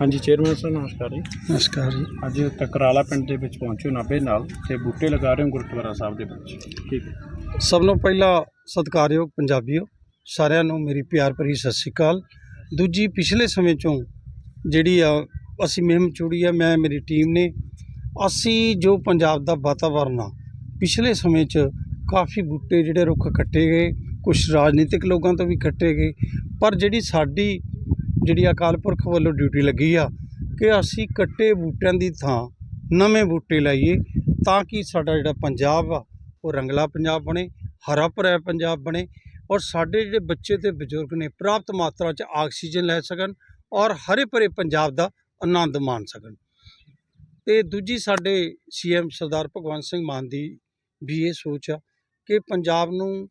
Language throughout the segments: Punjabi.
ਹਾਂਜੀ ਚੇਅਰਮੈਨ ਸਾਹਿਬ ਨਮਸਕਾਰ ਜੀ। ਨਮਸਕਾਰ ਜੀ। ਅੱਜ ਕਕਰਾਲਾ ਪਿੰਡ ਦੇ ਵਿੱਚ ਪਹੁੰਚੇ ਨਾਭੇ ਨਾਲ ਤੇ ਬੂਟੇ ਲਗਾ ਰਹੇ ਹੋ ਗੁਰਦੁਆਰਾ ਸਾਹਿਬ ਦੇ ਵਿੱਚ। ਠੀਕ ਹੈ। ਸਭ ਨੂੰ ਪਹਿਲਾਂ ਸਤਿਕਾਰਯੋਗ ਪੰਜਾਬੀਓ ਸਾਰਿਆਂ ਨੂੰ ਮੇਰੀ ਪਿਆਰ ਭਰੀ ਸਤਿ ਸ਼੍ਰੀ ਅਕਾਲ। ਦੂਜੀ ਪਿਛਲੇ ਸਮੇਂ ਚੋਂ ਜਿਹੜੀ ਆ ਅਸੀਂ ਮੁਹਿੰਮ ਚੁੜੀ ਆ ਮੈਂ ਮੇਰੀ ਟੀਮ ਨੇ ਅਸੀਂ ਜੋ ਪੰਜਾਬ ਦਾ ਵਾਤਾਵਰਨ ਆ ਪਿਛਲੇ ਸਮੇਂ 'ਚ ਕਾਫੀ ਬੂਟੇ ਜਿਹੜੇ ਰੁੱਖ ਕੱਟੇ ਗਏ ਕੁਝ ਰਾਜਨੀਤਿਕ ਲੋਕਾਂ ਤੋਂ ਵੀ ਕੱਟੇ ਗਏ ਪਰ ਜਿਹੜੀ ਸਾਡੀ ਜਿਹੜੀ ਅਕਾਲ ਪੁਰਖ ਵੱਲੋਂ ਡਿਊਟੀ ਲੱਗੀ ਆ ਕਿ ਅਸੀਂ ਕੱਟੇ ਬੂਟਿਆਂ ਦੀ ਥਾਂ ਨਵੇਂ ਬੂਟੇ ਲਾਈਏ ਤਾਂ ਕਿ ਸਾਡਾ ਜਿਹੜਾ ਪੰਜਾਬ ਆ, ਉਹ ਰੰਗਲਾ ਪੰਜਾਬ ਬਣੇ, ਹਰਾ ਭਰਿਆ ਪੰਜਾਬ ਬਣੇ ਔਰ ਸਾਡੇ ਜਿਹੜੇ ਬੱਚੇ ਤੇ ਬਜ਼ੁਰਗ ਨੇ ਪ੍ਰਾਪਤ ਮਾਤਰਾ 'ਚ ਆਕਸੀਜਨ ਲੈ ਸਕਣ ਔਰ ਹਰੇ ਭਰੇ ਪੰਜਾਬ ਦਾ ਆਨੰਦ ਮਾਣ ਸਕਣ। ਤੇ ਦੂਜੀ ਸਾਡੇ ਸੀਐਮ ਸਰਦਾਰ ਭਗਵੰਤ ਸਿੰਘ ਮਾਨ ਦੀ ਵੀ ਇਹ ਸੋਚ ਆ ਕਿ ਪੰਜਾਬ ਨੂੰ,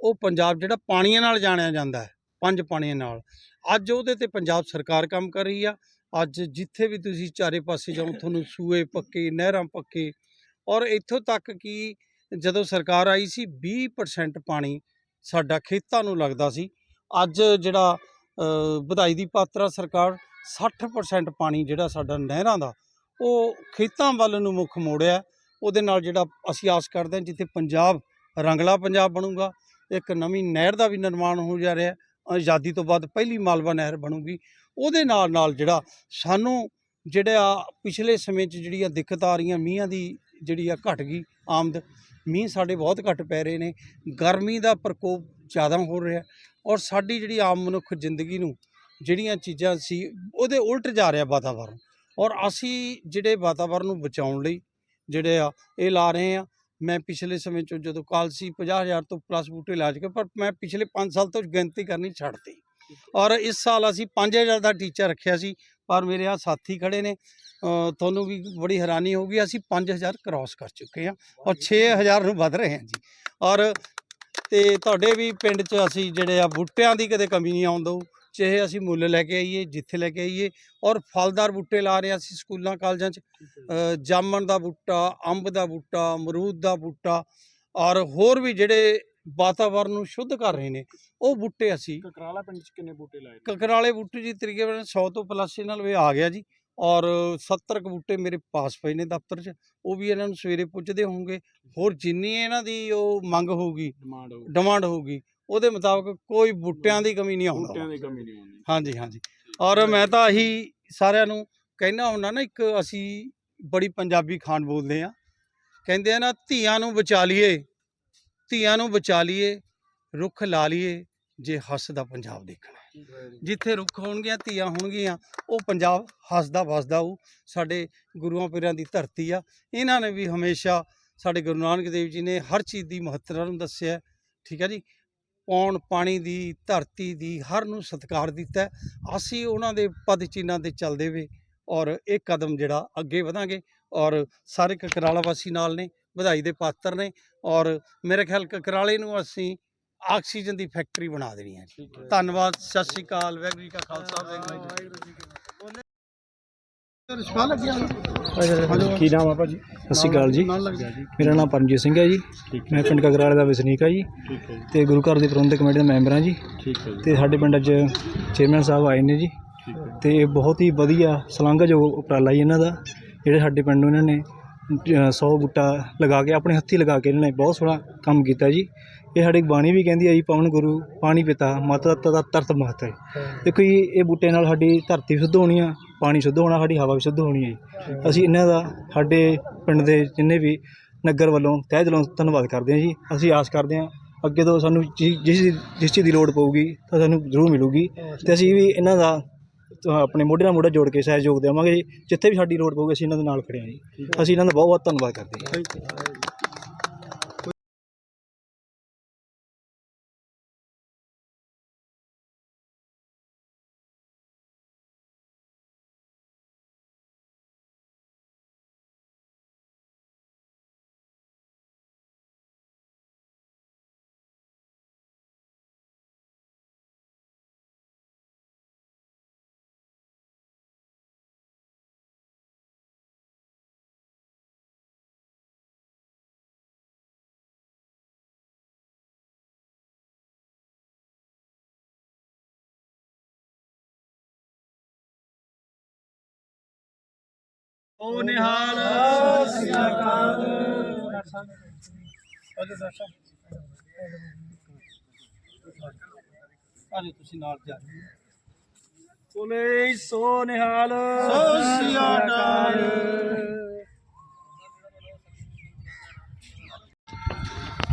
ਉਹ ਪੰਜਾਬ ਜਿਹੜਾ ਪਾਣੀਆਂ ਨਾਲ ਜਾਣਿਆ ਜਾਂਦਾ ਹੈ, ਪੰਜ ਪਾਣੀਆਂ ਨਾਲ ਅੱਜ ਉਹਦੇ ਤੇ ਪੰਜਾਬ ਸਰਕਾਰ ਕੰਮ ਕਰ ਰਹੀ ਆ। ਅੱਜ ਜਿੱਥੇ ਵੀ ਤੁਸੀਂ ਚਾਰੇ ਪਾਸੇ ਜਾਓ, ਤੁਹਾਨੂੰ ਸੂਏ ਪੱਕੇ, ਨਹਿਰਾਂ ਪੱਕੇ ਔਰ ਇੱਥੋਂ ਤੱਕ ਕਿ ਜਦੋਂ ਸਰਕਾਰ ਆਈ ਸੀ 20% ਪਾਣੀ ਸਾਡਾ ਖੇਤਾਂ ਨੂੰ ਲੱਗਦਾ ਸੀ। ਅੱਜ ਜਿਹੜਾ ਵਧਾਈ ਦੀ ਪਾਤਰਾ ਸਰਕਾਰ 60% ਪਾਣੀ ਜਿਹੜਾ ਸਾਡਾ ਨਹਿਰਾਂ ਦਾ, ਉਹ ਖੇਤਾਂ ਵੱਲ ਨੂੰ ਮੁੱਖ ਮੋੜਿਆ। ਉਹਦੇ ਨਾਲ ਜਿਹੜਾ ਅਸੀਂ ਆਸ ਕਰਦੇ ਹਾਂ ਜਿੱਥੇ ਪੰਜਾਬ ਰੰਗਲਾ ਪੰਜਾਬ ਬਣੂਗਾ, ਇੱਕ ਨਵੀਂ ਨਹਿਰ ਦਾ ਵੀ ਨਿਰਮਾਣ ਹੋ ਜਾ ਰਿਹਾ। ਆਜ਼ਾਦੀ ਤੋਂ ਬਾਅਦ ਪਹਿਲੀ ਮਾਲਵਾ ਨਹਿਰ ਬਣੂਗੀ, ਉਹਦੇ ਨਾਲ ਨਾਲ ਜਿਹੜਾ ਸਾਨੂੰ ਜਿਹੜਾ ਪਿਛਲੇ ਸਮੇਂ 'ਚ ਜਿਹੜੀਆਂ ਦਿੱਕਤ ਆ ਰਹੀਆਂ, ਮੀਂਹਾਂ ਦੀ ਜਿਹੜੀ ਆ ਘਟ ਗਈ, ਆਮਦ, ਮੀਂਹ ਸਾਡੇ ਬਹੁਤ ਘੱਟ ਪੈ ਰਹੇ ਨੇ, ਗਰਮੀ ਦਾ ਪ੍ਰਕੋਪ ਜ਼ਿਆਦਾ ਹੋ ਰਿਹਾ ਔਰ ਸਾਡੀ ਜਿਹੜੀ ਆਮ ਮਨੁੱਖ ਜ਼ਿੰਦਗੀ ਨੂੰ ਜਿਹੜੀਆਂ ਚੀਜ਼ਾਂ ਸੀ, ਉਹਦੇ ਉਲਟ ਜਾ ਰਿਹਾ ਵਾਤਾਵਰਨ ਔਰ ਅਸੀਂ ਜਿਹੜੇ ਵਾਤਾਵਰਨ ਨੂੰ ਬਚਾਉਣ ਲਈ ਜਿਹੜੇ ਆ ਇਹ ਲਾ ਰਹੇ ਆ ਮੈਂ ਪਿਛਲੇ ਸਮੇਂ 'ਚ ਜਦੋਂ ਕਾਲ ਸੀ 50000 ਤੋਂ ਪਲੱਸ ਬੂਟੇ ਲਾ ਚੁੱਕੇ ਪਰ ਮੈਂ ਪਿਛਲੇ 5 ਸਾਲ ਤੋਂ ਗਿਣਤੀ ਕਰਨੀ ਛੱਡਤੀ। ਔਰ ਇਸ ਸਾਲ ਅਸੀਂ 5000 ਦਾ ਟੀਚਾ ਰੱਖਿਆ ਸੀ ਪਰ ਮੇਰੇ ਆ ਸਾਥੀ ਖੜੇ ਨੇ ਤੁਹਾਨੂੰ ਵੀ ਬੜੀ ਹੈਰਾਨੀ ਹੋਊਗੀ ਅਸੀਂ 5000 ਕ੍ਰਾਸ ਕਰ ਚੁੱਕੇ ਹਾਂ ਔਰ 6000 ਨੂੰ ਵੱਧ ਰਹੇ ਹਾਂ ਜੀ। ਔਰ ਤੇ ਤੁਹਾਡੇ ਵੀ ਪਿੰਡ 'ਚ ਅਸੀਂ ਜਿਹੜੇ ਆ ਬੂਟਿਆਂ ਦੀ ਕਦੇ ਕਮੀ ਨਹੀਂ ਆਉਣ ਦਊ। ਚਾਹੇ ਅਸੀਂ ਮੁੱਲ ਲੈ ਕੇ ਆਈਏ ਜਿੱਥੇ ਲੈ ਕੇ ਆਈਏ ਔਰ ਫਲਦਾਰ ਬੂਟੇ ਲਾ ਰਹੇ ਅਸੀਂ ਸਕੂਲਾਂ ਕਾਲਜਾਂ 'ਚ। ਜਾਮਣ ਦਾ ਬੂਟਾ ਅੰਬ ਦਾ ਬੂਟਾ ਅਮਰੂਦ ਦਾ ਬੂਟਾ ਔਰ ਹੋਰ ਵੀ ਜਿਹੜੇ ਵਾਤਾਵਰਨ ਨੂੰ ਸ਼ੁੱਧ ਕਰ ਰਹੇ ਨੇ ਉਹ ਬੂਟੇ ਅਸੀਂ ਕਕਰਾਲਾ ਪਿੰਡ 'ਚ ਕਿੰਨੇ ਬੂਟੇ ਲਾਏ ਕਕਰਾਲੇ ਬੂਟੇ ਜੀ ਤਕਰੀਬਨ 100 ਤੋਂ ਪਲੱਸ ਇਹਨਾਂ ਲਵੇ ਆ ਗਿਆ ਜੀ। ਔਰ 70 ਕੁ ਬੂਟੇ ਮੇਰੇ ਪਾਸ ਪਏ ਨੇ ਦਫ਼ਤਰ 'ਚ ਉਹ ਵੀ ਇਹਨਾਂ ਨੂੰ ਸਵੇਰੇ ਪੁੱਜਦੇ ਹੋਣਗੇ। ਹੋਰ ਜਿੰਨੀ ਇਹਨਾਂ ਦੀ ਉਹ ਮੰਗ ਹੋਊਗੀ ਡਿਮਾਂਡ ਹੋ ਡਿਮਾਂਡ ਹੋਊਗੀ ਉਹਦੇ ਮੁਤਾਬਕ ਕੋਈ ਬੂਟਿਆਂ ਦੀ ਕਮੀ ਨਹੀਂ ਬੂਟਿਆਂ ਆਉਂਦਾ ਦੀ ਕਮੀ ਨਹੀਂ ਆਉਂਦੀ ਹਾਂਜੀ ਹਾਂਜੀ। ਔਰ ਮੈਂ ਤਾਂ ਇਹੀ ਸਾਰਿਆਂ ਨੂੰ ਕਹਿਣਾ ਹੁੰਦਾ ਨਾ ਇੱਕ ਅਸੀਂ ਬੜੀ ਪੰਜਾਬੀ ਖਾਨ ਬੋਲਦੇ ਆ ਕਹਿੰਦੇ ਆ ਨਾ ਧੀਆਂ ਨੂੰ ਬਚਾ ਲਈਏ ਧੀਆਂ ਨੂੰ ਬਚਾ ਲਈਏ ਰੁੱਖ ਲਾ ਲਈਏ ਜੇ ਹੱਸਦਾ ਪੰਜਾਬ ਦੇਖਣਾ। ਜਿੱਥੇ ਰੁੱਖ ਹੋਣਗੀਆਂ, ਧੀਆਂ ਹੋਣਗੀਆਂ, ਉਹ ਪੰਜਾਬ ਹੱਸਦਾ ਵਸਦਾ ਉਹ ਸਾਡੇ ਗੁਰੂਆਂ ਪੀਰਾਂ ਦੀ ਧਰਤੀ ਆ। ਇਹਨਾਂ ਨੇ ਵੀ ਹਮੇਸ਼ਾ ਸਾਡੇ ਗੁਰੂ ਨਾਨਕ ਦੇਵ ਜੀ ਨੇ ਹਰ ਚੀਜ਼ ਦੀ ਮਹੱਤਤਾ ਨੂੰ ਦੱਸਿਆ ਠੀਕ ਹੈ ਜੀ? ਪੌਣ ਪਾਣੀ ਦੀ, ਧਰਤੀ ਦੀ, ਹਰ ਨੂੰ ਸਤਿਕਾਰ ਦਿੱਤਾ ਅਸੀਂ ਉਹਨਾਂ ਦੇ ਪਦ ਚਿੰਨ੍ਹਾਂ ਤੇ ਚੱਲਦੇ ਵੇ ਔਰ ਇਹ ਕਦਮ ਜਿਹੜਾ ਅੱਗੇ ਵਧਾਂਗੇ ਔਰ ਸਾਰੇ ਕਕਰਾਲਾ ਵਾਸੀ ਨਾਲ ਨੇ, ਵਧਾਈ ਦੇ ਪਾਤਰ ਨੇ ਔਰ ਮੇਰੇ ਖਿਆਲ ਕਕਰਾਲੇ ਨੂੰ ਅਸੀਂ ਆਕਸੀਜਨ ਦੀ ਫੈਕਟਰੀ ਬਣਾ ਦੇਣੀ ਹੈ ਧੰਨਵਾਦ ਸਤਿ ਸ਼੍ਰੀ ਅਕਾਲ ਵਾਹਿਗੁਰੂ ਜੀ ਕਾ ਖਾਲਸਾ ਵਾਹਿਗੁਰੂ ਜੀ ਕੀ ਨਾਮ ਆ ਭਾਜੀ? ਸਤਿ ਸ਼੍ਰੀ ਅਕਾਲ ਜੀ। ਮੇਰਾ ਨਾਮ ਪਰਮਜੀਤ ਸਿੰਘ ਹੈ ਜੀ। ਮੈਂ ਪਿੰਡ ਕਗਰਾਲੇ ਦਾ ਵਸਨੀਕ ਹਾਂ ਜੀ। ਤੇ ਗੁਰੂ ਘਰ ਦੇ ਪ੍ਰਬੰਧਕ ਕਮੇਟੀ ਦਾ ਮੈਂਬਰ ਹਾਂ ਜੀ। ਤੇ ਸਾਡੇ ਪਿੰਡ 'ਚ ਚੇਅਰਮੈਨ ਸਾਹਿਬ ਆਏ ਨੇ ਜੀ। ਤੇ ਇਹ ਬਹੁਤ ਹੀ ਵਧੀਆ ਸ਼ਲਾਘਾਯੋਗ ਉਪਰਾਲਾ ਜੀ ਇਹਨਾਂ ਦਾ ਜਿਹੜੇ ਸਾਡੇ ਪਿੰਡ ਨੂੰ ਇਹਨਾਂ ਨੇ 100 ਬੂਟਾ ਲਗਾ ਕੇ ਆਪਣੇ ਹੱਥੀ ਲਗਾ ਕੇ ਇਹਨਾਂ ਨੇ ਬਹੁਤ ਸੋਹਣਾ ਕੰਮ ਕੀਤਾ ਜੀ। ਇਹ ਸਾਡੀ ਬਾਣੀ ਵੀ ਕਹਿੰਦੀ ਹੈ ਜੀ ਪਵਨ ਗੁਰੂ ਪਾਣੀ ਪਿਤਾ ਮਾਤਾ ਦਾ ਤਰਤ ਮਹਤ ਹੈ। ਦੇਖੋ ਜੀ ਇਹ ਬੂਟੇ ਨਾਲ ਸਾਡੀ ਧਰਤੀ ਵੀ ਸ਼ੁੱਧ ਹੋਣੀ ਆ ਪਾਣੀ ਸ਼ੁੱਧ ਹੋਣਾ ਸਾਡੀ ਹਵਾ ਵੀ ਸ਼ੁੱਧ ਹੋਣੀ ਹੈ ਜੀ। ਅਸੀਂ ਇਹਨਾਂ ਦਾ ਸਾਡੇ ਪਿੰਡ ਦੇ ਜਿੰਨੇ ਵੀ ਨਗਰ ਵੱਲੋਂ ਤਹਿ ਦਿਲੋਂ ਧੰਨਵਾਦ ਕਰਦੇ ਹਾਂ ਜੀ। ਅਸੀਂ ਆਸ ਕਰਦੇ ਹਾਂ ਅੱਗੇ ਤੋਂ ਸਾਨੂੰ ਜਿਸ ਜਿਸ ਚੀਜ਼ ਦੀ ਲੋੜ ਪਊਗੀ ਤਾਂ ਸਾਨੂੰ ਜ਼ਰੂਰ ਮਿਲੂਗੀ। ਤੇ ਅਸੀਂ ਵੀ ਇਹਨਾਂ ਦਾ ਆਪਣੇ ਮੋਢੇ ਨਾਲ ਮੋਢਾ ਜੋੜ ਕੇ ਸਹਿਯੋਗ ਦੇਵਾਂਗੇ ਜਿੱਥੇ ਵੀ ਸਾਡੀ ਲੋੜ ਪਊਗੀ ਅਸੀਂ ਇਹਨਾਂ ਦੇ ਨਾਲ ਖੜੇ ਹਾਂ ਜੀ। ਅਸੀਂ ਇਹਨਾਂ ਦਾ ਬਹੁਤ ਬਹੁਤ ਧੰਨਵਾਦ ਕਰਦੇ ਹਾਂ। ਓ ਤੁਸੀਂ ਨਾਲ ਜਾ ਬੋਲੇ ਸੋ ਨਿਹਾਲ। ਸਤਿ ਸ੍ਰੀ ਅਕਾਲ।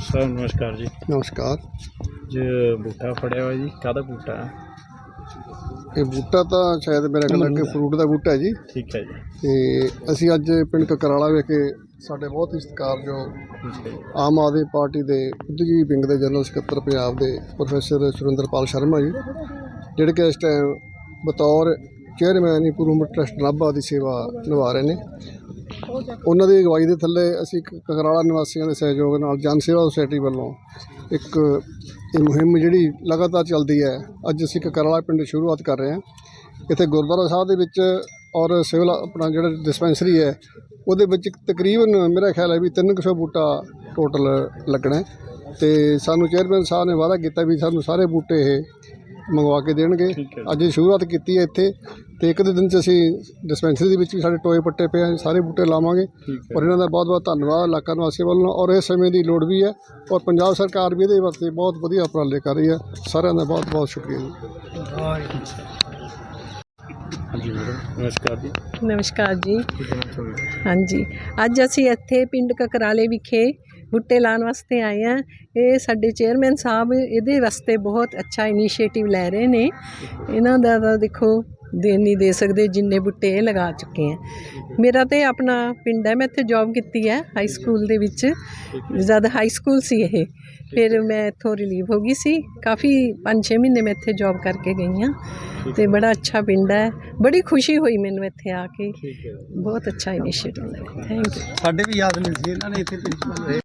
ਸਰ ਨਮਸਕਾਰ ਜੀ। ਨਮਸਕਾਰ। ਜੇ ਬੂਟਾ ਫੜਿਆ ਹੋਇਆ ਜੀ ਕਾਹਦਾ ਬੂਟਾ? ਹੈ ਇਹ ਬੂਟਾ ਤਾਂ ਸ਼ਾਇਦ ਮੇਰੇ ਖਿਆਲ ਅੱਗੇ ਫਰੂਟ ਦਾ ਬੂਟਾ ਹੈ ਜੀ। ਠੀਕ ਹੈ ਜੀ। ਤੇ ਅਸੀਂ ਅੱਜ ਪਿੰਡ ਕਕਰਾਲਾ ਵਿਖੇ ਸਾਡੇ ਬਹੁਤ ਹੀ ਸਤਿਕਾਰਯੋਗ ਆਮ ਆਦਮੀ ਪਾਰਟੀ ਦੇ ਬੁੱਧੀਜੀਵੀ ਵਿੰਗ ਦੇ ਜਨਰਲ ਸਕੱਤਰ ਪੰਜਾਬ ਦੇ ਪ੍ਰੋਫੈਸਰ ਸੁਰਿੰਦਰਪਾਲ ਸ਼ਰਮਾ ਜੀ ਜਿਹੜੇ ਕਿ ਇਸ ਟਾਈਮ ਬਤੌਰ ਚੇਅਰਮੈਨ ਇੰਪਰੂਵਮੈਂਟ ਟਰਸਟ ਨਾਭਾ ਦੀ ਸੇਵਾ ਨਿਭਾ ਰਹੇ ਨੇ। ਉਹਨਾਂ ਦੀ ਅਗਵਾਈ ਦੇ ਥੱਲੇ ਅਸੀਂ ਕ- ਕਕਰਾਲਾ ਨਿਵਾਸੀਆਂ ਦੇ ਸਹਿਯੋਗ ਨਾਲ ਜਨ ਸੇਵਾ ਸੁਸਾਇਟੀ ਵੱਲੋਂ ਇੱਕ ਇਹ ਮੁਹਿੰਮ ਜਿਹੜੀ ਲਗਾਤਾਰ ਚੱਲਦੀ ਹੈ, ਅੱਜ ਅਸੀਂ ਕਕਰਾਲਾ ਪਿੰਡ ਸ਼ੁਰੂਆਤ ਕਰ ਰਹੇ ਹਾਂ। ਇੱਥੇ ਗੁਰਦੁਆਰਾ ਸਾਹਿਬ ਦੇ ਵਿੱਚ ਔਰ ਸਿਵਲ ਆਪਣਾ ਜਿਹੜਾ ਡਿਸਪੈਂਸਰੀ ਹੈ, ਉਹਦੇ ਵਿੱਚ ਤਕਰੀਬਨ ਮੇਰਾ ਖਿਆਲ ਹੈ ਵੀ 300 ਬੂਟਾ ਟੋਟਲ ਲੱਗਣਾ ਹੈ। ਤੇ ਸਾਨੂੰ ਚੇਅਰਮੈਨ ਸਾਹਿਬ ਨੇ ਵਾਅਦਾ ਕੀਤਾ ਵੀ ਸਾਨੂੰ ਸਾਰੇ ਬੂਟੇ ਇਹ ਮੰਗਵਾ ਕੇ ਦੇਣਗੇ। ਠੀਕ ਹੈ ਜੀ। ਅੱਜ ਇਹ ਸ਼ੁਰੂਆਤ ਕੀਤੀ ਹੈ ਇੱਥੇ ਤੇ ਇੱਕ ਦੇ ਦਿਨ ਚ ਅਸੀਂ ਡਿਸਪੈਂਸਰੀ ਦੇ ਵਿੱਚ ਵੀ ਸਾਡੇ ਟੋਏ ਪੱਟੇ ਪਏ ਆ ਸਾਰੇ ਬੂਟੇ ਲਾਵਾਂਗੇ। ਠੀਕ ਹੈ। ਔਰ ਇਹਨਾਂ ਦਾ ਬਹੁਤ ਬਹੁਤ ਧੰਨਵਾਦ ਇਲਾਕਾ ਨਿਵਾਸੀਆਂ ਵੱਲੋਂ। ਔਰ ਇਸ ਸਮੇਂ ਦੀ ਲੋੜ ਵੀ ਹੈ। ਔਰ ਪੰਜਾਬ ਸਰਕਾਰ ਵੀ ਇਹਦੇ ਵਾਸਤੇ ਬਹੁਤ ਵਧੀਆ ਉਪਰਾਲੇ ਕਰ ਰਹੀ ਹੈ। ਸਾਰਿਆਂ ਦਾ ਬਹੁਤ ਬਹੁਤ ਸ਼ੁਕਰੀਆ ਜੀ। ਹਾਂਜੀ ਮੈਡਮ ਨਮਸਕਾਰ ਜੀ। ਨਮਸਕਾਰ ਜੀ। ਕੀ ਕਹਿਣਾ ਚਾਹੁੰਦੇ ਹਾਂਜੀ। ਅੱਜ ਅਸੀਂ ਇੱਥੇ ਪਿੰਡ ਕਕਰਾਲੇ ਵਿਖੇ ਬੂਟੇ ਲਾਉਣ ਵਾਸਤੇ ਆਏ ਹਾਂ। ਇਹ ਸਾਡੇ ਚੇਅਰਮੈਨ ਸਾਹਿਬ ਇਹਦੇ ਵਾਸਤੇ ਬਹੁਤ ਅੱਛਾ ਇਨੀਸ਼ੀਏਟਿਵ ਲੈ ਰਹੇ ਨੇ। ਇਹਨਾਂ ਦਾ ਤਾਂ ਦੇਖੋ ਦੇ ਨਹੀਂ ਦੇ ਸਕਦੇ ਜਿੰਨੇ ਬੂਟੇ ਇਹ ਲਗਾ ਚੁੱਕੇ ਹੈ ਮੇਰਾ ਤੇ ਆਪਣਾ ਪਿੰਡ ਹੈ ਮੈਂ ਇੱਥੇ ਜੌਬ ਕੀਤੀ ਹੈ ਹਾਈ ਸਕੂਲ ਦੇ ਵਿੱਚ। ਜਦ ਹਾਈ ਸਕੂਲ ਸੀ ਇਹ ਫਿਰ ਮੈਂ ਇੱਥੋਂ ਰਿਲੀਵ ਹੋ ਗਈ ਸੀ। ਕਾਫੀ 5-6 ਮਹੀਨੇ ਮੈਂ ਇੱਥੇ ਜੌਬ ਕਰਕੇ ਗਈ ਹਾਂ ਤੇ ਬੜਾ ਅੱਛਾ ਪਿੰਡ ਹੈ। ਬੜੀ ਖੁਸ਼ੀ ਹੋਈ ਮੈਨੂੰ ਇੱਥੇ ਆ ਕੇ। ਬਹੁਤ ਅੱਛਾ ਇਨੀਸ਼ੀਏਟਿਵ ਹੈ ਥੈਂਕ ਯੂ ਸਾਡੇ ਵੀ ਯਾਦ ਨਹੀਂ ਸੀ ਇਹਨਾਂ ਨੇ ਇੱਥੇ